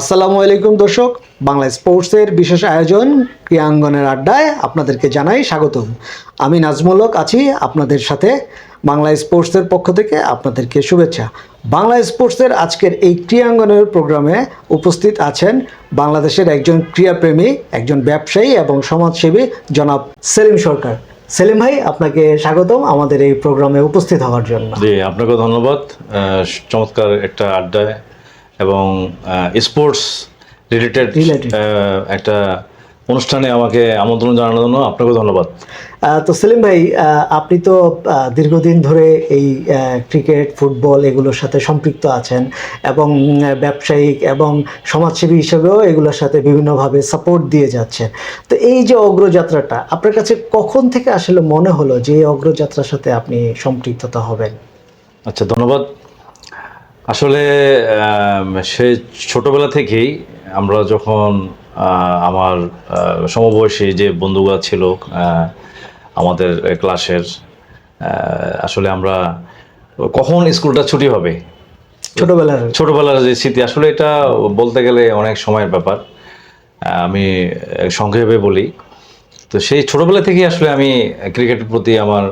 আসসালামু আলাইকুম দর্শক বাংলা স্পোর্টসের বিশেষ আয়োজন ক্রিয়াঙ্গনের আড্ডায় আপনাদেরকে জানাই স্বাগতম। আমি নাজমুলক আছি আপনাদের সাথে। বাংলা স্পোর্টসের পক্ষ থেকে আপনাদেরকে শুভেচ্ছা। বাংলা স্পোর্টসের আজকের এই ক্রিয়াঙ্গনের প্রোগ্রামে উপস্থিত আছেন বাংলাদেশের একজন ক্রীড়াপ্রেমী, একজন ব্যবসায়ী এবং সমাজসেবী জনাব সেলিম সরকার। সেলিম ভাই, আপনাকে স্বাগতম আমাদের এই প্রোগ্রামে উপস্থিত হওয়ার জন্য। জি আপনাকে ধন্যবাদ। চমৎকার একটা আড্ডায় এবং স্পোর্টস রিলেটেড একটা অনুষ্ঠানে আমাকে আমন্ত্রণ জানানোর জন্য আপনাকে ধন্যবাদ। তো সেলিম ভাই আপনি তো দীর্ঘদিন ধরে এই ক্রিকেট ফুটবল এগুলোর সাথে সম্পৃক্ত আছেন এবং ব্যবসায়িক এবং সমাজসেবী হিসেবেও এগুলোর সাথে বিভিন্নভাবে সাপোর্ট দিয়ে যাচ্ছেন। তো এই যে অগ্রযাত্রাটা আপনার কাছে কখন থেকে আসলে মনে হলো যে এই অগ্রযাত্রার সাথে আপনি সম্পৃক্ততা হবেন? আচ্ছা ধন্যবাদ। আসলে সে ছোটবেলা থেকেই আমরা যখন আমার সমবয়সী যে বন্ধুরা ছিল আমাদের ক্লাসের আসলে আমরা কখন স্কুলটা ছুটি হবে? ছোটবেলার। ছোটবেলার যে স্মৃতি আসলে এটা বলতে গেলে অনেক সময়ের ব্যাপার। আমি সংক্ষেপে বলি। তো সেই ছোটবেলা থেকেই আসলে আমি ক্রিকেটের প্রতি আমার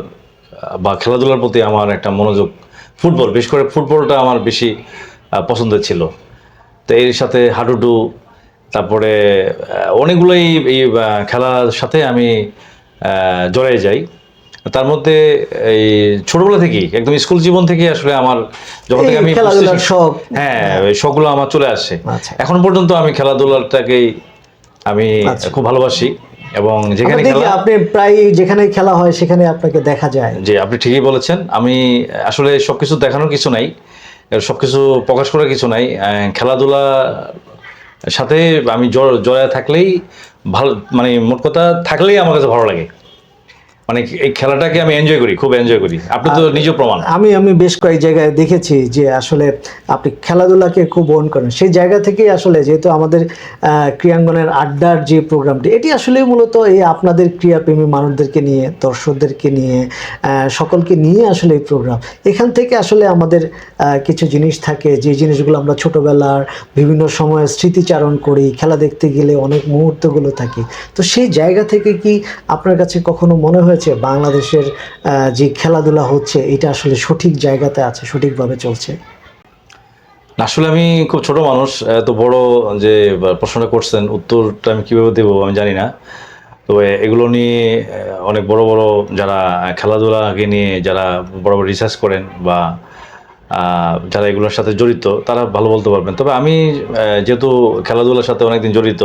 বা খেলাধুলার প্রতি আমার একটা মনোযোগ ফুটবল বিশেষ করে ফুটবলটা আমার বেশি পছন্দের ছিল। তো এর সাথে হাডুডু তারপরে অনেকগুলোই এই খেলার সাথে আমি জড়াই যাই। তার মধ্যে এই ছোটবেলা থেকেই একদম স্কুল জীবন থেকে আসলে আমার যখন থেকে আমি হ্যাঁ ওই শখগুলো আমার চলে আসছে। আচ্ছা। এখন পর্যন্ত আমি খেলাধুলাটাকেই আমি আচ্ছা। খুব ভালোবাসি। এবং যেখানে খেলা আপনি প্রায় যেখানে খেলা হয় সেখানে আপনাকে দেখা যায়? জি আপনি ঠিকই বলেছেন। আমি আসলে সবকিছু দেখানোর কিছু নাই সব সবকিছু প্রকাশ করার কিছু নাই। খেলাধুলা সাথে আমি জড়ায় থাকলেই ভালো মানে মোট কথা থাকলেই আমার কাছে ভালো লাগে। মানে এই খেলাটাকে আমি এনজয় করি খুব এনজয় করি। আপনি তো নিজে প্রমাণ। আমি আমি বেশ কয়েক জায়গায় দেখেছি যে আসলে আপনি খেলাধুলাকে খুব অন করেন। সেই জায়গা থেকেই আসলে যেহেতু আমাদের আহ, ক্রীড়াঙ্গনের আড্ডার যে প্রোগ্রামটি এটি আসলে মূলত এই আপনাদের ক্রীড়াপ্রেমী মানুষদেরকে নিয়ে দর্শকদেরকে নিয়ে সকলকে নিয়ে আসলে এই প্রোগ্রাম। এখান থেকে আসলে আমাদের কিছু জিনিস থাকে যে জিনিসগুলো আমরা ছোটোবেলার বিভিন্ন সময় স্মৃতিচারণ করি খেলা দেখতে গেলে অনেক মুহূর্তগুলো থাকে। তো সেই জায়গা থেকে কি আপনার কাছে কখনো মনে হয়েছে বাংলাদেশের যে খেলাধুলা হচ্ছে, এটা আসলে সঠিক জায়গাতে আছে, সঠিকভাবে চলছে? আসলে আমি খুব ছোট মানুষ, এত বড় যে প্রশ্নটা করছেন, উত্তরটা আমি কীভাবে দেবো আমি জানি না। তবে এগুলো নিয়ে অনেক বড় বড় যারা খেলাধুলাকে নিয়ে যারা বড় বড় রিসার্চ করেন বা যারা এগুলোর সাথে জড়িত, তারা ভালো বলতে পারবেন। তবে আমি যেহেতু খেলাধুলার সাথে অনেকদিন জড়িত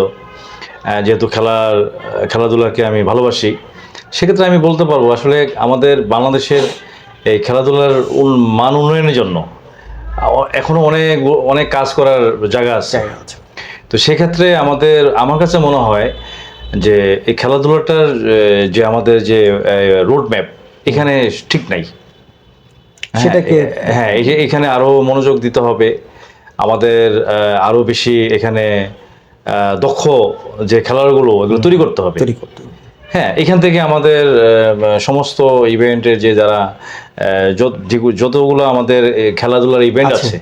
যেহেতু খেলার, খেলাধুলাকে আমি ভালোবাসি সেক্ষেত্রে আমি বলতে পারব আসলে আমাদের বাংলাদেশের এই খেলাধুলার মান উন্নয়নের জন্য আ- এখনও অনেক অনেক কাজ করার জায়গা আছে। তো সেক্ষেত্রে আমাদের আমার কাছে মনে হয় যে এই খেলাধুলাটার যে আমাদের যে রোড ম্যাপ এখানে ঠিক নাই। হ্যাঁ, সেটাকে- হ্যাঁ এই এখানে আরও মনোযোগ দিতে হবে। আমাদের আহ, আরও বেশি এখানে আহ, দক্ষ যে খেলাগুলো এগুলো তৈরি করতে হবে। তৈরি করতে হবে। হ্যাঁ এখান থেকে আমাদের সমস্ত ইভেন্টের যে যারা যতগুলো আমাদের খেলাধুলার ইভেন্ট আছে।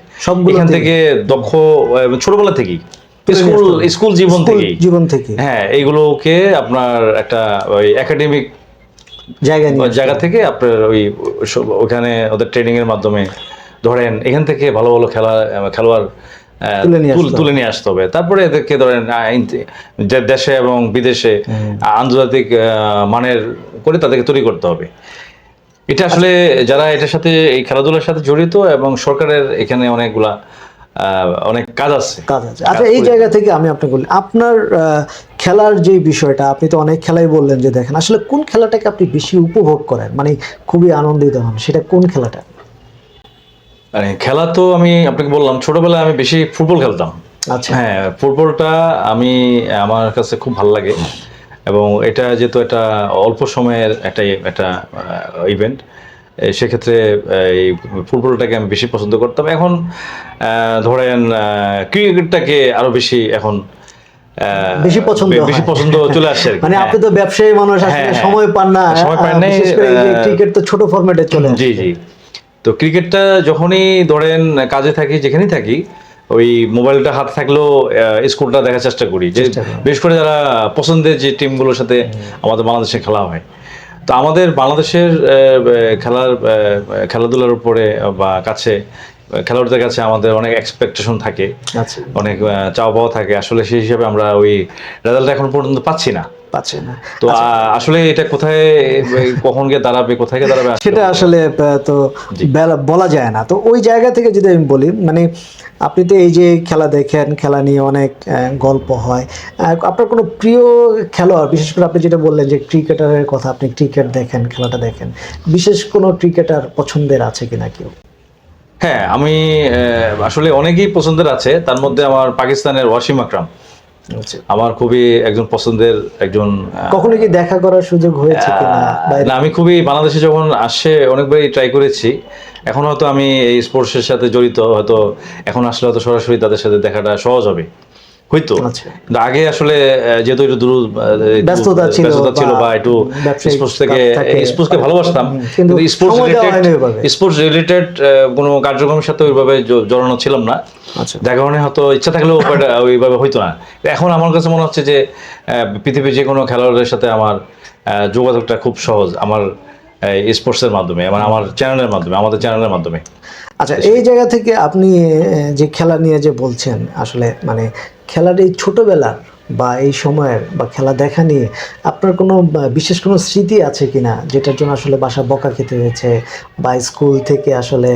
এখান থেকে। দক্ষ ছোটবেলা থেকেই স্কুল স্কুল জীবন থেকেই। জীবন থেকে। হ্যাঁ এইগুলোকে আপনার একটা ওই একাডেমিক জায়গা জায়গা থেকে আপনার ওই ওখানে ওদের ট্রেনিং এর মাধ্যমে ধরেন এখান থেকে ভালো ভালো খেলা খেলোয়াড় তুলে নিয়ে আসতে তুলে নিয়ে আসতে হবে। তারপরে এদেরকে ধরেন দেশে এবং বিদেশে আন্তর্জাতিক মানের করে তাদেরকে তৈরি করতে হবে। এটা আসলে যারা এটার সাথে এই খেলাধুলার সাথে জড়িত এবং সরকারের এখানে অনেকগুলা আহ, অনেক কাজ আছে। কাজ আছে। আচ্ছা এই জায়গা থেকে আমি আপনাকে বলি আপনার খেলার যে বিষয়টা আপনি তো অনেক খেলাই বললেন যে দেখেন আসলে কোন খেলাটাকে আপনি বেশি উপভোগ করেন? মানে খুবই আনন্দিত হন সেটা কোন খেলাটা? মানে খেলা তো আমি আপনাকে বললাম ছোটবেলায় আমি বেশি ফুটবল খেলতাম। আচ্ছা। হ্যাঁ ফুটবলটা আমি আমার কাছে খুব ভালো লাগে। এবং এটা যেহেতু একটা অল্প সময়ের একটা একটা ইভেন্ট সেক্ষেত্রে এই ফুটবলটাকে আমি বেশি পছন্দ করতাম। এখন আহ, ধরেন ক্রিকেটটাকে আরও বেশি এখন আহ, বেশি পছন্দ বেশি পছন্দ চলে আসছে মানে আপনি তো ব্যবসায়ী মানুষ আসলে হ্যাঁ, হ্যাঁ। সময় পান না। সময় পান আহ, ক্রিকেট তো ছোট ফরম্যাটে চলে। জি জি। তো ক্রিকেটটা যখনই ধরেন কাজে থাকি যেখানেই থাকি ওই মোবাইলটা হাতে থাকলেও স্কোরটা স্কুলটা দেখার চেষ্টা করি। যে বিশেষ করে যারা পছন্দের যে টিমগুলোর সাথে আমাদের বাংলাদেশে খেলা হয়। তো আমাদের বাংলাদেশের খেলার খেলাধুলার উপরে বা কাছে খেলোয়াড়দের কাছে আমাদের অনেক এক্সপেকটেশন থাকে আচ্ছা। অনেক চাওয়া পাওয়া থাকে। আসলে সেই হিসাবে আমরা ওই রেজাল্ট এখন পর্যন্ত পাচ্ছি না। পাচ্ছে না। তো আসলে এটা কোথায় কখন গিয়ে দাঁড়াবে কোথায় গিয়ে দাঁড়াবে সেটা আসলে তো বলা যায় না। তো ওই জায়গা থেকে যদি আমি বলি মানে আপনি তো এই যে খেলা দেখেন খেলা নিয়ে অনেক গল্প হয়। আপনার কোনো প্রিয় খেলোয়াড় বিশেষ করে আপনি যেটা বললেন যে ক্রিকেটারের কথা আপনি ক্রিকেট দেখেন খেলাটা দেখেন বিশেষ কোনো ক্রিকেটার পছন্দের আছে কিনা কেউ? হ্যাঁ আমি আসলে অনেকেই পছন্দের আছে। তার মধ্যে আমার পাকিস্তানের ওয়াসিম আকরাম। আচ্ছা। আমার খুবই একজন পছন্দের একজন কখনো কি দেখা করার সুযোগ হয়েছে না আমি খুবই বাংলাদেশে যখন আসে অনেকবারই ট্রাই করেছি। এখন হয়তো আমি এই স্পোর্টসের সাথে জড়িত হয়তো এখন আসলে হয়তো সরাসরি তাদের সাথে দেখাটা সহজ হবে। হয়তো। আচ্ছা। আগে আসলে যেহেতু একটু দূর ব্যস্ততা ছিল ছিল বা একটু স্পোর্টস থেকে। স্পোর্টসকে ভালোবাসতাম কিন্তু স্পোর্টস রিলেটেড স্পোর্টস রিলেটেড কোনো কার্যক্রমের সাথে ওইভাবে জড়ানো ছিলাম না। আচ্ছা। যার কারণে হয়তো ইচ্ছা থাকলেও ওইভাবে হইতো না। এখন আমার কাছে মনে হচ্ছে যে পৃথিবীর যে কোনো খেলোয়াড়ের সাথে আমার যোগাযোগটা খুব সহজ আমার স্পোর্টসের মাধ্যমে মানে আমার চ্যানেলের মাধ্যমে আমাদের চ্যানেলের মাধ্যমে। আচ্ছা এই জায়গা থেকে আপনি যে খেলা নিয়ে যে বলছেন আসলে মানে খেলার এই ছোটবেলার বা এই সময়ের বা খেলা দেখা নিয়ে আপনার কোনো বিশেষ কোনো স্মৃতি আছে কি না যেটার জন্য আসলে বাসা বকা খেতে হয়েছে বা স্কুল থেকে আসলে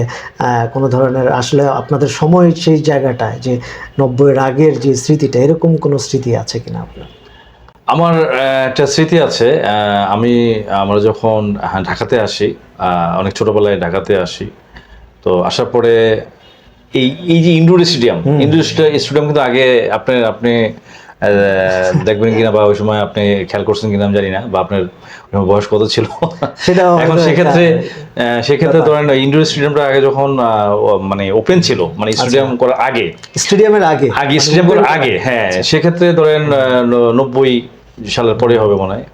কোনো ধরনের আসলে আপনাদের সময় সেই জায়গাটায় যে নব্বইয়ের আগের যে স্মৃতিটা, এরকম কোনো স্মৃতি আছে কিনা আপনার? আমার একটা স্মৃতি আছে আমি, আমরা যখন ঢাকাতে আসি অনেক ছোটোবেলায় ঢাকাতে আসি, তো আসার পরে এই এই যে ইনডোর স্টেডিয়াম ইনডোর স্টেডিয়াম কিন্তু আগে আপনার আপনি দেখবেন কিনা বা ওই সময় আপনি খেয়াল করছেন কিনা আমি জানি না বা আপনার বয়স কত ছিল? সেটাও এখন সেক্ষেত্রে সেক্ষেত্রে ধরেন ইনডোর স্টেডিয়ামটা আগে যখন মানে ওপেন ছিল মানে স্টেডিয়াম করার আগে। স্টেডিয়ামের আগে। আগে স্টেডিয়াম করার আগে হ্যাঁ সেক্ষেত্রে ধরেন নব্বই সালের পরে হবে মনে হয়।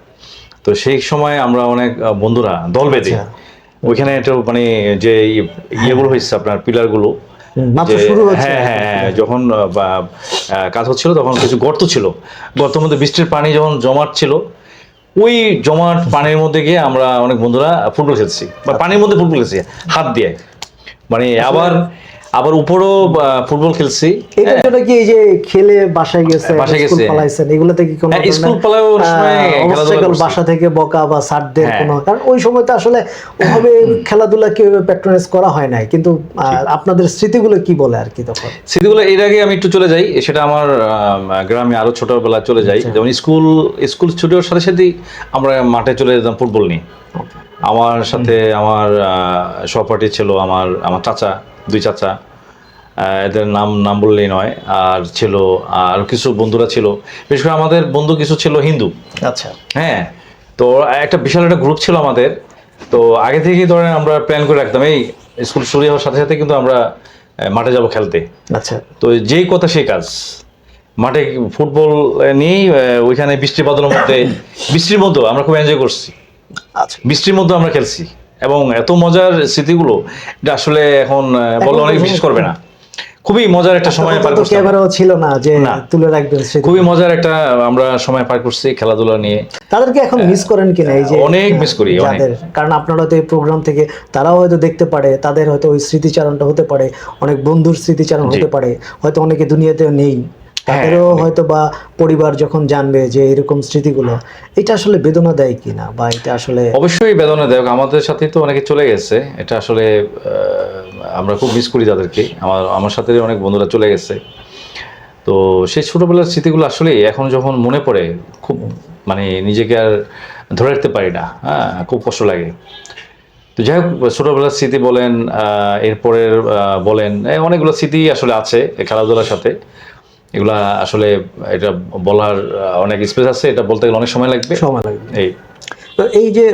তো সেই সময় আমরা অনেক বন্ধুরা দল বেঁধে আচ্ছা। ওইখানে একটা মানে যে ইয়েগুলো হয়েছে আপনার পিলারগুলো হচ্ছে হ্যাঁ হ্যাঁ হ্যাঁ, যখন কাজ হচ্ছিল তখন কিছু গর্ত ছিল। গর্তের মধ্যে বৃষ্টির পানি যখন জমাট ছিল ওই জমাট পানির মধ্যে গিয়ে আমরা অনেক বন্ধুরা ফুটবল খেলছি। বা পানির মধ্যে ফুটবল খেলছি হাত দিয়ে। মানে আবার আবার উপরও ফুটবল খেলছি। এটার জন্য কি এই যে খেলে বাসায় গেছে বাসায় গেছে। পালাইছেন কোনো হ্যাঁ, স্কুল সময় খেলাধুলা বাসা থেকে বকা বা হ্যাঁ। কোনো কারণ ওই আসলে ওভাবে খেলাধুলা প্যাট্রোনাইজ করা হয় নাই কিন্তু আপনাদের স্মৃতিগুলো কি বলে আর কি তখন? স্মৃতিগুলো এর আগে আমি একটু চলে যাই সেটা আমার গ্রামে আরও ছোটবেলায় চলে যাই। যেমন স্কুল স্কুল ছুটির সাথে সাথেই আমরা মাঠে চলে যেতাম ফুটবল নিয়ে। আমার সাথে আমার সহপাঠী ছিল আমার আমার চাচা দুই চাচা। এদের নাম নাম বললেই নয়। আর ছিল আর কিছু বন্ধুরা ছিল। বিশেষ করে আমাদের বন্ধু কিছু ছিল হিন্দু। আচ্ছা। হ্যাঁ তো একটা বিশাল একটা গ্রুপ ছিল আমাদের। তো আগে থেকেই ধরেন আমরা প্ল্যান করে রাখতাম এই স্কুল শুরু হওয়ার সাথে সাথে কিন্তু আমরা মাঠে যাব খেলতে। আচ্ছা। তো যেই কথা সেই কাজ। মাঠে ফুটবল নিয়েই ওইখানে বৃষ্টি বাদলের মধ্যে বৃষ্টির মধ্যেও আমরা খুব এনজয় করছি। আচ্ছা। বৃষ্টির মধ্যে আমরা খেলছি। এবং এত মজার স্মৃতিগুলো এটা আসলে এখন বললে অনেক বিশ্বাস করবে না। খুবই মজার একটা সময় পার করছি। ক্যামেরাও ছিল না যে। তুলে রাখবেন খুবই মজার একটা আমরা সময় পার করছি খেলাধুলা নিয়ে। তাদেরকে এখন মিস করেন কিনা এই যে অনেক মিস করি, অনেক। কারণ আপনারা হয়তো এই প্রোগ্রাম থেকে তারাও হয়তো দেখতে পারে তাদের হয়তো ওই স্মৃতিচারণটা হতে পারে অনেক বন্ধুর স্মৃতিচারণ হতে পারে হয়তো অনেকে দুনিয়াতেও নেই। তাদেরও হয়তো বা পরিবার যখন জানবে যে এরকম স্মৃতিগুলো এটা আসলে বেদনা দেয় কিনা বা এটা আসলে অবশ্যই বেদনাদায়ক আমাদের সাথে তো অনেকে চলে গেছে। এটা আসলে আমরা খুব মিস করি তাদেরকে। আমার আমার সাথে অনেক বন্ধুরা চলে গেছে। তো সেই ছোটবেলার স্মৃতিগুলো আসলে এখন যখন মনে পড়ে খুব মানে নিজেকে আর ধরে রাখতে পারি না। হ্যাঁ খুব কষ্ট লাগে। তো যাই হোক ছোটবেলার স্মৃতি বলেন আহ, এরপরের আহ, বলেন অনেকগুলো স্মৃতি আসলে আছে খেলাধুলার সাথে। এগুলা আসলে এটা বলার অনেক স্পেস আছে এটা বলতে গেলে অনেক সময় লাগবে। সময় লাগবে। এই। তো এই যে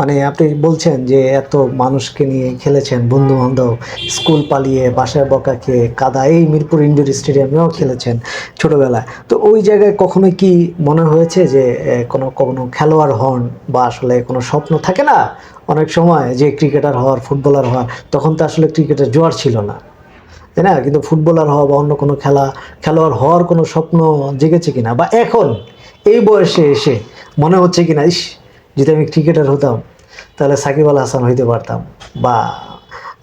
মানে আপনি বলছেন যে এত মানুষকে নিয়ে খেলেছেন বন্ধু বান্ধব স্কুল পালিয়ে বাসায় বকা খেয়ে কাদা এই মিরপুর ইন্ডোর স্টেডিয়ামেও খেলেছেন ছোটবেলায়। তো ওই জায়গায় কখনো কি মনে হয়েছে যে কোনো কোনো খেলোয়াড় হন বা আসলে কোনো স্বপ্ন থাকে না? অনেক সময় যে ক্রিকেটার হওয়ার ফুটবলার হওয়ার তখন তো আসলে ক্রিকেটের জোয়ার ছিল না। তাই না? কিন্তু ফুটবলার হওয়া বা অন্য কোনো খেলা, খেলোয়াড় হওয়ার কোনো স্বপ্ন জেগেছে কিনা? বা এখন এই বয়সে এসে মনে হচ্ছে কিনা, ইস, যদি আমি ক্রিকেটার হতাম, তাহলে সাকিব আল হাসান হইতে পারতাম। বা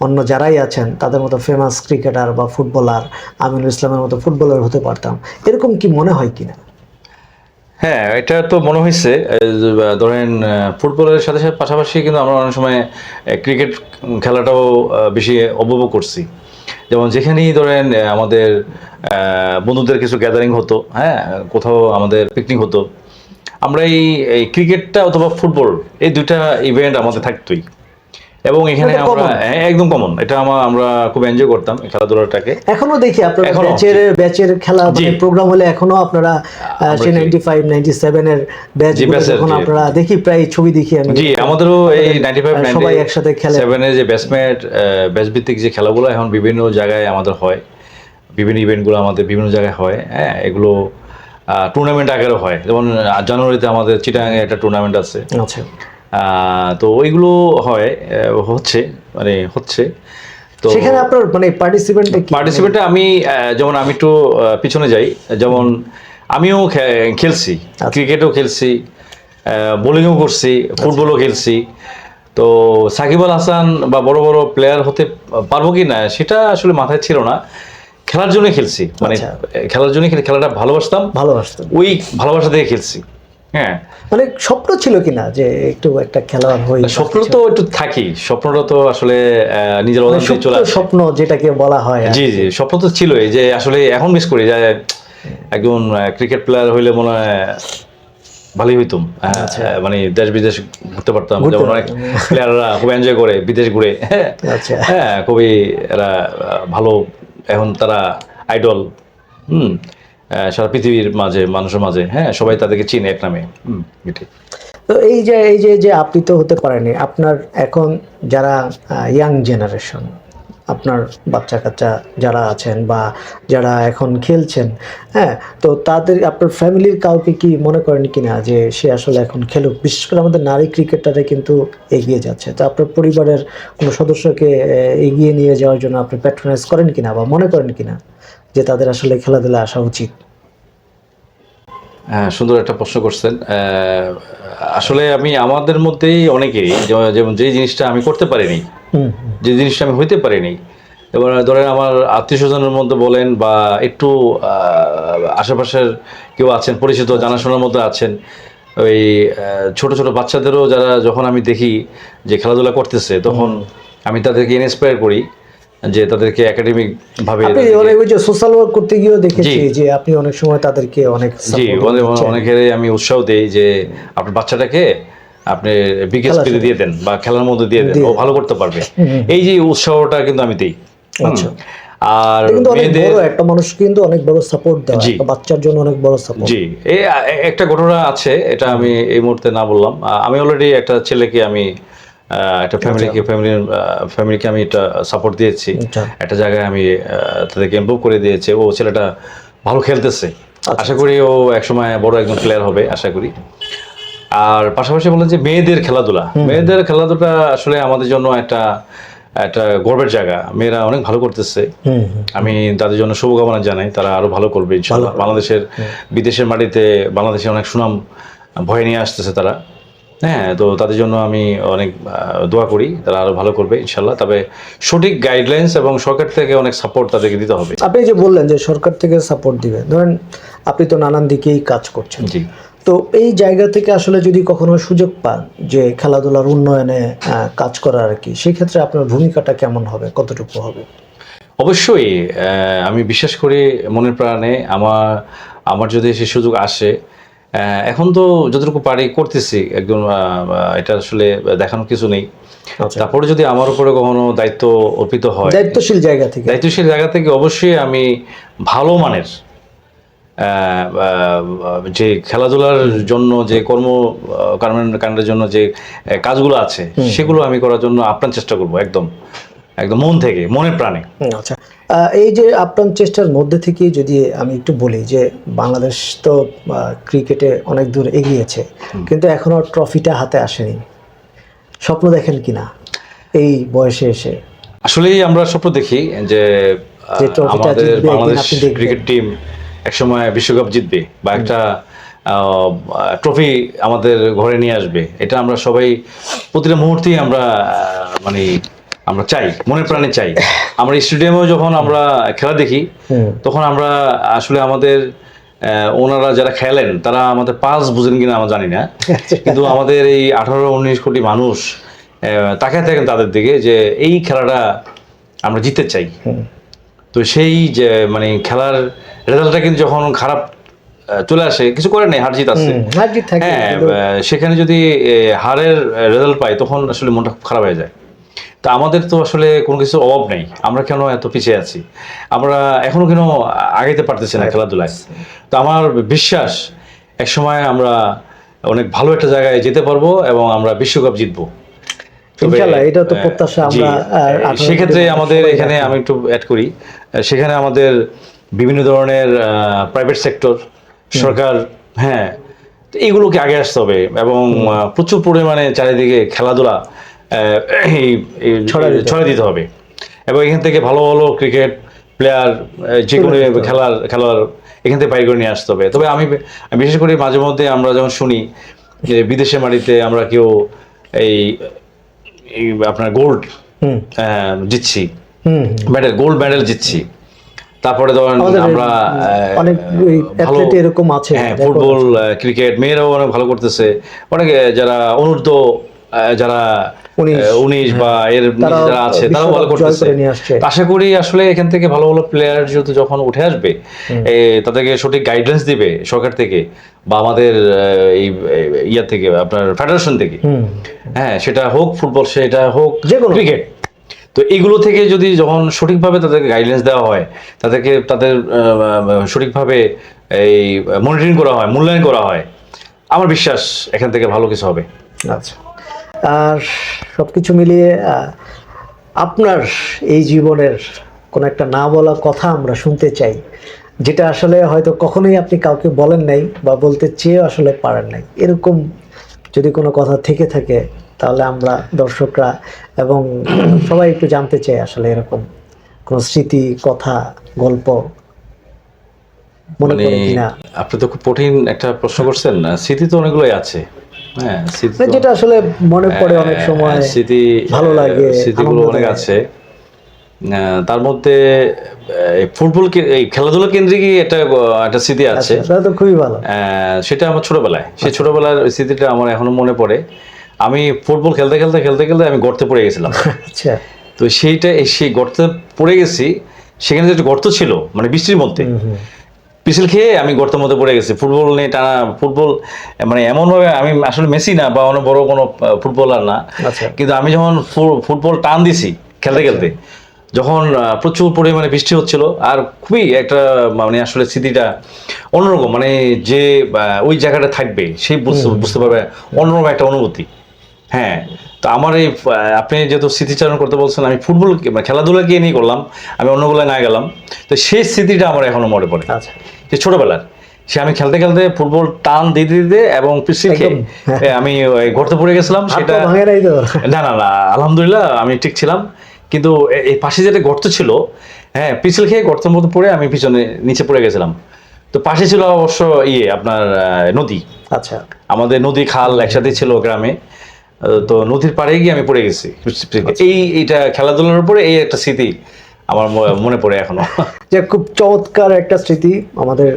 অন্য যারাই আছেন, তাদের মতো ফেমাস ক্রিকেটার বা ফুটবলার আমিনুল ইসলামের মতো ফুটবলার হতে পারতাম। এরকম কি মনে হয় কিনা? হ্যাঁ এটা তো মনে হয়েছে ধরেন ফুটবলের সাথে সাথে পাশাপাশি কিন্তু আমরা অনেক সময় ক্রিকেট খেলাটাও বেশি উপভোগ করছি। যেমন যেখানেই ধরেন আমাদের বন্ধুদের কিছু গ্যাদারিং হতো হ্যাঁ কোথাও আমাদের পিকনিক হতো আমরা এই ক্রিকেটটা অথবা ফুটবল এই দুইটা ইভেন্ট আমাদের থাকতোই। এবং এখানে আমরা একদম কমন এটা আমার আমরা খুব এনজয় করতাম খেলাধুলাটাকে। এখনও দেখি আপনারা ব্যাচের ব্যাচের খেলা। মানে প্রোগ্রাম হলে এখনও আপনারা ব্যাচ জি, batch এর, যখন জি। আপনারা দেখি প্রায় ছবি দেখি আমি। জি আমাদেরও এই নাইনটি ফাইভ আহ, সবাই একসাথে খেলে। সেভেনের যে ব্যাটসম্যাট ব্যাচ ভিত্তিক যে খেলাগুলো এখন বিভিন্ন জায়গায় আমাদের হয়। বিভিন্ন ইভেন্টগুলো আমাদের বিভিন্ন জায়গায় হয়। হ্যাঁ এগুলো টুর্নামেন্ট আকারে হয়। যেমন জানুয়ারিতে আমাদের চিটাগাঙে একটা টুর্নামেন্ট আছে। আচ্ছা। তো ওইগুলো হয় হচ্ছে মানে হচ্ছে। তো সেখানে আপনার মানে পার্টিসিপেন্টটা কি? পার্টিসিপেন্টে আমি যেমন আমি একটু পিছনে যাই যেমন আমিও খেলছি আচ্ছা। ক্রিকেটও খেলছি বোলিংও করছি ফুটবলও খেলছি। তো সাকিব আল হাসান বা বড় বড় প্লেয়ার হতে পারব কি না সেটা আসলে মাথায় ছিল না। খেলার জন্য খেলছি মানে আচ্ছা। খেলার জন্য খেলাটা ভালোবাসতাম। ভালোবাসতাম। ওই ভালোবাসা থেকে খেলছি। হ্যাঁ। মানে স্বপ্ন ছিল কিনা যে একটু একটা খেলোয়াড় হই স্বপ্ন তো একটু থাকি স্বপ্নটা তো আসলে নিজের মানে চলে আসে স্বপ্ন যেটাকে বলা হয় জি জি স্বপ্ন তো ছিলই যে আসলে এখন মিস করি যে একজন ক্রিকেট প্লেয়ার হইলে মনে হয় ভালোই হইতুম। হ্যাঁ, মানে দেশ বিদেশ ঘুরতে পারতাম যেমন অনেক প্লেয়াররা খুব এনজয় করে বিদেশ ঘুরে। হ্যাঁ আচ্ছা। হ্যাঁ খুবই এরা ভালো এখন তারা আইডল হুম সারা পৃথিবীর মাঝে মানুষের মাঝে হ্যাঁ সবাই তাদেরকে চিনে এক নামে। তো এই যে এই যে যে আপনি তো হতে পারেনি আপনার এখন যারা ইয়াং জেনারেশন আপনার বাচ্চা কাচ্চা যারা আছেন বা যারা এখন খেলছেন হ্যাঁ তো তাদের আপনার ফ্যামিলির কাউকে কি মনে করেন কিনা যে সে আসলে এখন খেলুক? বিশেষ করে আমাদের নারী ক্রিকেটারে কিন্তু এগিয়ে যাচ্ছে। তো আপনার পরিবারের কোনো সদস্যকে এগিয়ে নিয়ে যাওয়ার জন্য আপনি প্যাট্রোনাইজ করেন কিনা বা মনে করেন কিনা? যে তাদের আসলে খেলাধুলা আসা উচিত। হ্যাঁ সুন্দর একটা প্রশ্ন করছেন। আসলে আমি আমাদের মধ্যেই অনেকেই যেমন- যে জিনিসটা আমি করতে পারিনি যে জিনিসটা আমি হইতে পারিনি এবার ধরেন আমার আত্মীয় স্বজনের মধ্যে বলেন বা একটু আশেপাশের কেউ আছেন পরিচিত জানাশোনার মধ্যে আছেন ওই ছোট ছোট বাচ্চাদেরও যারা যখন আমি দেখি যে খেলাধুলা করতেছে তখন আমি তাদেরকে ইন্সপায়ার করি। যে তাদেরকে একাডেমিক ভাবে ওই যে সোশ্যাল ওয়ার্ক করতে গিয়েও দেখেছি যে আপনি অনেক সময় তাদেরকে অনেক জি অনেকের আমি উৎসাহ দেই যে আপনার বাচ্চাটাকে আপনি বিকেএস খেলার দিয়ে দেন বা খেলার মধ্যে দিয়ে দেন ও ভালো করতে পারবে। এই যে উৎসাহটা কিন্তু আমি দিই। আচ্ছা। আর মেয়েদের একটা মানুষ কিন্তু অনেক বড় সাপোর্ট দেয় বাচ্চার জন্য অনেক বড় সাপোর্ট জি। এই একটা ঘটনা আছে এটা আমি এই মুহূর্তে না বললাম। আমি অলরেডি একটা ছেলেকে আমি একটা ফ্যামিলিকে ফ্যামিলির ফ্যামিলিকে আমি এটা সাপোর্ট দিয়েছি। আচ্ছা। একটা জায়গায় আমি তাদেরকে ইমপ্রুভ করে দিয়েছি। ও ছেলেটা ভালো খেলতেছে। আশা করি ও একসময় বড় একজন প্লেয়ার হবে আশা করি। আর পাশাপাশি বলেন যে মেয়েদের খেলাধুলা। মেয়েদের খেলাধুলা আসলে আমাদের জন্য একটা একটা গর্বের জায়গা। মেয়েরা অনেক ভালো করতেছে। আমি তাদের জন্য শুভকামনা জানাই। তারা আরও ভালো করবে বাংলাদেশের বিদেশের মাটিতে বাংলাদেশে অনেক সুনাম ভয় নিয়ে আসতেছে তারা। হ্যাঁ তো তাদের জন্য আমি অনেক দোয়া করি তারা আরও ভালো করবে ইনশাল্লাহ তবে সঠিক গাইডলাইন্স এবং সরকার থেকে অনেক সাপোর্ট তাদেরকে দিতে হবে। আপনি যে বললেন যে সরকার থেকে সাপোর্ট দিবে ধরেন আপনি তো নানান দিকেই কাজ করছেন। জি। তো এই জায়গা থেকে আসলে যদি কখনো সুযোগ পান যে খেলাধুলার উন্নয়নে কাজ করার আর কি সেক্ষেত্রে আপনার ভূমিকাটা কেমন হবে? কতটুকু হবে? অবশ্যই আমি বিশ্বাস করি মনের প্রাণে আমার আমার যদি সে সুযোগ আসে এখন তো যতটুকু পারি করতেছি। একদম আহ, এটা আসলে দেখানোর কিছু নেই। আচ্ছা। তারপরে যদি আমার উপরে কখনো দায়িত্ব অর্পিত হয় দায়িত্বশীল জায়গা থেকে। দায়িত্বশীল জায়গা থেকে অবশ্যই আমি ভালো মানের যে খেলাধুলার জন্য যে কর্ম আহ, কর্ম- কাণ্ডের জন্য যে কাজগুলো আছে সেগুলো আমি করার জন্য আপ্রাণ চেষ্টা করব একদম। একদম মন থেকে মনের প্রাণে। আচ্ছা। এই যে আপ্রাণ চেষ্টার মধ্যে থেকে যদি আমি একটু বলি যে বাংলাদেশ তো ক্রিকেটে অনেক দূর এগিয়েছে কিন্তু এখনও ট্রফিটা হাতে আসেনি। স্বপ্ন দেখেন কিনা এই বয়সে এসে? আসলেই আমরা স্বপ্ন দেখি যে যে আমাদের বাংলাদেশ ক্রিকেট টিম একসময় বিশ্বকাপ জিতবে বা একটা ট্রফি আমাদের ঘরে নিয়ে আসবে। এটা আমরা সবাই প্রতিটা মুহূর্তেই আমরা মানে আমরা চাই মনে প্রাণে চাই। আমরা স্টেডিয়ামেও যখন আমরা খেলা দেখি তখন আমরা আসলে আমাদের আহ, ওনারা যারা খেলেন তারা আমাদের পাস বুঝেন কিনা আমরা জানি না। কিন্তু আমাদের এই আঠারো উনিশ কোটি মানুষ তাকায় থাকেন তাদের দিকে যে এই খেলাটা আমরা জিততে চাই। তো সেই যে মানে খেলার রেজাল্টটা কিন্তু যখন খারাপ চলে আসে কিছু করে নেই হার জিত আছে। হ্যাঁ সেখানে যদি হারের রেজাল্ট পাই তখন আসলে মনটা খারাপ হয়ে যায়। তা আমাদের তো আসলে কোনো কিছু অভাব নেই। আমরা কেন এত পিছিয়ে আছি? আমরা এখনও কেন আগাইতে পারতেছি না খেলাধুলায়? তো আমার বিশ্বাস একসময় আমরা অনেক ভালো একটা জায়গায় যেতে পারব এবং আমরা বিশ্বকাপ জিতবো। তবে, এটা তো প্রত্যাশা আমরা, সেক্ষেত্রে আমাদের এখানে আমি একটু অ্যাড করি সেখানে আমাদের বিভিন্ন ধরনের প্রাইভেট সেক্টর সরকার হ্যাঁ তো এইগুলোকে আগে আসতে হবে এবং প্রচুর পরিমাণে চারিদিকে খেলাধুলা ছড়ায় দিতে হবে। এবং এখান থেকে ভালো ভালো ক্রিকেট প্লেয়ার যে কোনো। খেলার খেলার এখান থেকে বাইর করে নিয়ে আসতে হবে। তবে আমি বিশেষ করে মাঝে মধ্যে আমরা যখন শুনি যে বিদেশে মাটিতে আমরা কেউ এই আপনার গোল্ড জিতছি। মেডেল গোল্ড মেডেল জিতছি। তারপরে ধরেন আমরা অনেক এরকম আছে, হ্যাঁ ফুটবল ক্রিকেট মেয়েরাও অনেক ভালো করতেছে। অনেক যারা অনূর্ধ্ব যারা উনিশ, বা এর যারা আছে তারাও ভালো করতেছে। আশা করি আসলে এখান থেকে ভালো ভালো প্লেয়ার যেহেতু যখন উঠে আসবে তাদেরকে সঠিক গাইডেন্স দিবে সরকার থেকে বা আমাদের এই ইয়া থেকে আপনার ফেডারেশন থেকে। হ্যাঁ সেটা হোক ফুটবল সেটা হোক যেকোনো। ক্রিকেট তো এগুলো থেকে যদি যখন সঠিকভাবে তাদেরকে গাইডলাইন্স দেওয়া হয় তাদেরকে তাদের সঠিকভাবে এই মনিটরিং করা হয় মূল্যায়ন করা হয় আমার বিশ্বাস এখান থেকে ভালো কিছু হবে। আচ্ছা। আর সব কিছু মিলিয়ে আপনার এই জীবনের কোনো একটা না বলা কথা আমরা শুনতে চাই যেটা আসলে হয়তো কখনোই আপনি কাউকে বলেন নাই বা বলতে চেয়ে আসলে পারেন নাই। এরকম যদি কোনো কথা থেকে থাকে তাহলে আমরা দর্শকরা এবং সবাই একটু জানতে চাই আসলে এরকম কোনো স্মৃতি কথা গল্প মনে মানে কিনা? আপনি তো খুব কঠিন একটা প্রশ্ন করছেন না? স্মৃতি তো অনেকগুলোই আছে। যেটা আসলে মনে পড়ে অনেক সময় হ্যাঁ, স্মৃতি ভালো লাগে, স্মৃতিগুলো অনেক আছে। তার মধ্যে ফুটবল এই খেলাধুলা একটা একটা স্মৃতি আছে। আচ্ছা তো খুবই ভালো। সেটা আমার ছোটবেলায়। সেই ছোটবেলার স্মৃতিটা আমার এখনও মনে পড়ে। আমি ফুটবল খেলতে খেলতে খেলতে খেলতে আমি গর্তে পড়ে গেছিলাম। আচ্ছা। তো সেইটা সেই গর্তে পড়ে গেছি। সেখানে যে একটা গর্ত ছিল মানে বৃষ্টির মধ্যে। পিছল খেয়ে আমি গর্তের মধ্যে পড়ে গেছি। ফুটবল নিয়ে টানা ফুটবল মানে এমনভাবে আমি আসলে মেসি না বা অনেক বড় কোনো ফুটবলার না। আচ্ছা। কিন্তু আমি যখন ফুটবল টান দিছি খেলতে খেলতে যখন প্রচুর পরিমাণে বৃষ্টি হচ্ছিল আর খুবই একটা মানে আসলে স্মৃতিটা অন্যরকম মানে যে ওই জায়গাটা থাকবে সেই বুঝতে বুঝতে পারবে অন্যরকম একটা অনুভূতি। হ্যাঁ তো আমার এই আপনি যেহেতু স্মৃতিচারণ করতে বলছেন আমি ফুটবল মানে খেলাধুলাকে নিয়ে করলাম আমি অন্যগুলোয় না গেলাম তো সেই স্মৃতিটা আমার এখনও মনে পড়ে। আচ্ছা। যে ছোটবেলার সে আমি খেলতে খেলতে ফুটবল টান দিতে দিতে এবং পিছিয়ে আমি ওই গর্তে পড়ে গেছিলাম সেটা না না না আলহামদুলিল্লাহ আমি ঠিক ছিলাম কিন্তু এই পাশে যেটা গর্ত ছিল হ্যাঁ পিছল খেয়ে গর্তের মধ্যে পড়ে আমি পিছনে নিচে পড়ে গেছিলাম। তো পাশে ছিল অবশ্য ইয়ে আপনার নদী। আচ্ছা। আমাদের নদী খাল একসাথে ছিল গ্রামে তো নদীর পাড়ে গিয়ে আমি পড়ে গেছি। এই, এইটা খেলাধুলার উপরে এই একটা স্মৃতি আমার মনে পড়ে এখনও। যে খুব চমৎকার একটা স্মৃতি আমাদের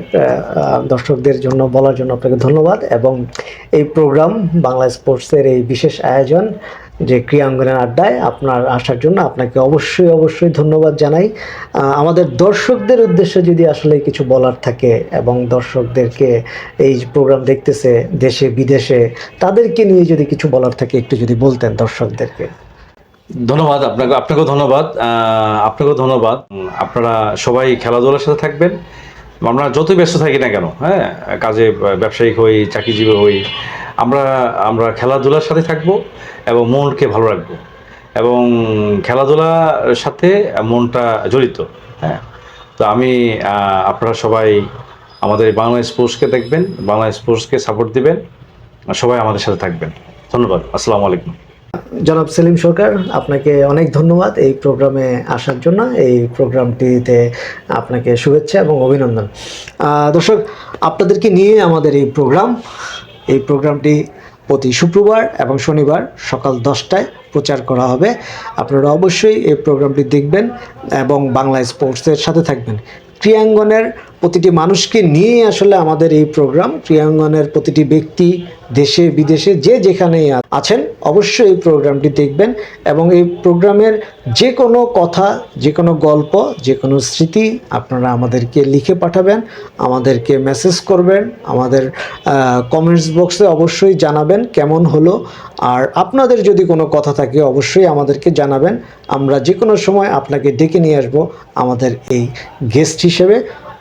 দর্শকদের জন্য, বলার জন্য আপনাকে ধন্যবাদ। এবং এই প্রোগ্রাম বাংলা স্পোর্টসের এই বিশেষ আয়োজন যে ক্রিয়াঙ্গনের আড্ডায় আপনার আসার জন্য আপনাকে অবশ্যই অবশ্যই ধন্যবাদ জানাই। আমাদের দর্শকদের উদ্দেশ্যে যদি আসলে কিছু বলার থাকে এবং দর্শকদেরকে এই প্রোগ্রাম দেখতেছে দেশে, বিদেশে, তাদেরকে নিয়ে যদি কিছু বলার থাকে, একটু যদি বলতেন দর্শকদেরকে। ধন্যবাদ আপনাকে, আপনাকেও ধন্যবাদ। আপনাকেও ধন্যবাদ। আপনারা সবাই খেলাধুলার সাথে থাকবেন। আমরা যতই ব্যস্ত থাকি না কেন হ্যাঁ কাজে ব্যবসায়িক হই, চাকরিজীবী হই, আমরা আমরা খেলাধুলার সাথে থাকব এবং মনকে ভালো রাখব। এবং খেলাধুলার সাথে মনটা জড়িত হ্যাঁ। তো আমি আপনারা সবাই আমাদের বাংলা স্পোর্টসকে দেখবেন, বাংলা স্পোর্টসকে সাপোর্ট দিবেন, সবাই আমাদের সাথে থাকবেন। ধন্যবাদ, আসসালামু আলাইকুম। জনাব সেলিম সরকার, আপনাকে অনেক ধন্যবাদ এই প্রোগ্রামে আসার জন্য, এই প্রোগ্রামটিতে আপনাকে শুভেচ্ছা এবং অভিনন্দন। দর্শক, আপনাদেরকে নিয়ে আমাদের এই প্রোগ্রাম, এই প্রোগ্রামটি প্রতি শুক্রবার এবং শনিবার সকাল দশটায় প্রচার করা হবে। আপনারা অবশ্যই এই প্রোগ্রামটি দেখবেন এবং বাংলা স্পোর্টসের সাথে থাকবেন। ক্রিয়াঙ্গনের প্রতিটি মানুষকে নিয়ে আসলে আমাদের এই প্রোগ্রাম। ক্রিয়াঙ্গনের প্রতিটি ব্যক্তি দেশে, বিদেশে যে যেখানেই আ- আছেন, অবশ্যই এই প্রোগ্রামটি দেখবেন এবং এই প্রোগ্রামের যে কোনো কথা যে কোনো গল্প যে কোনো স্মৃতি আপনারা আমাদেরকে লিখে পাঠাবেন, আমাদেরকে মেসেজ করবেন, আমাদের কমেন্টস বক্সে অবশ্যই জানাবেন কেমন হলো। আর আপনাদের যদি কোনো কথা থাকে, অবশ্যই আমাদেরকে জানাবেন। আমরা যে কোনো সময় আপনাকে ডেকে নিয়ে আসব আমাদের এই গেস্ট হিসেবে।